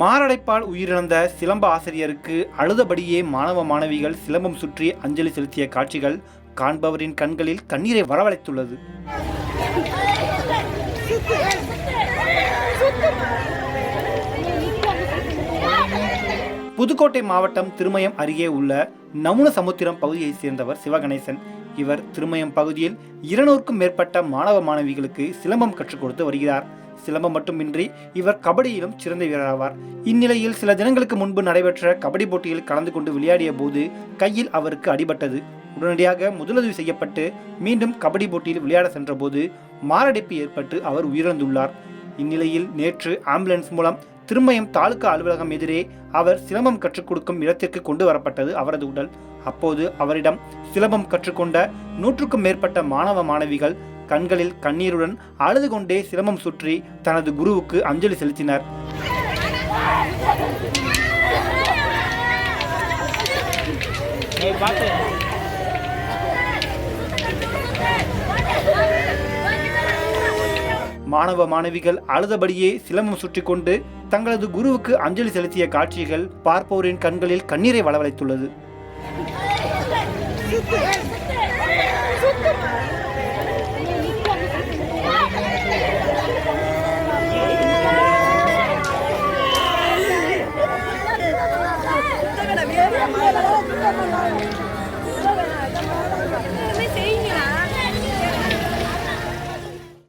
மாரடைப்பால் உயிரிழந்த சிலம்ப ஆசிரியருக்கு அழுதபடியே மாணவ மாணவிகள் சிலம்பம் சுற்றி அஞ்சலி செலுத்திய காட்சிகள் காண்பவரின் கண்களில் கண்ணீரை வரவழைத்துள்ளது. புதுக்கோட்டை மாவட்டம் திருமயம் அருகே உள்ள நமுன சமுத்திரம் பகுதியைச் சேர்ந்தவர் சிவகணேசன். இவர் திருமயம் பகுதியில் இருநூறுக்கும் மேற்பட்ட மாணவ மாணவிகளுக்கு சிலம்பம் கற்றுக் கொடுத்து வருகிறார். சிலம்பம் மட்டுமின்றி இவர் கபடியிலும் சிறந்த வீரராவார். இந்நிலையில் சில தினங்களுக்கு முன்பு நடைபெற்ற கபடி போட்டியில் கலந்து கொண்டு விளையாடிய போது கையில் அவருக்கு அடிபட்டது. உடனடியாக முதலுதவி செய்யப்பட்டு மீண்டும் கபடி போட்டியில் விளையாட சென்றபோது மாரடைப்பு ஏற்பட்டு அவர் உயிரிழந்துள்ளார். இந்நிலையில் நேற்று ஆம்புலன்ஸ் மூலம் திருமயம் தாலுகா அலுவலகம் எதிரே அவர் சிலம்பம் கற்றுக் கொடுக்கும் இடத்திற்கு கொண்டு வரப்பட்டது அவரது உடல். அப்போது அவரிடம் சிலம்பம் கற்றுக்கொண்ட நூற்றுக்கும் மேற்பட்ட மாணவ மாணவிகள் கண்களில் கண்ணீருடன் அழுது கொண்டே சிலம்பம் சுற்றி தனது குருவுக்கு அஞ்சலி செலுத்தினர். மாணவ மாணவிகள் அழுதபடியே சிலம்பம் சுற்றி கொண்டு தங்களது குருவுக்கு அஞ்சலி செலுத்திய காட்சிகள் பார்ப்போரின் கண்களில் கண்ணீரை வளவழைத்துள்ளது.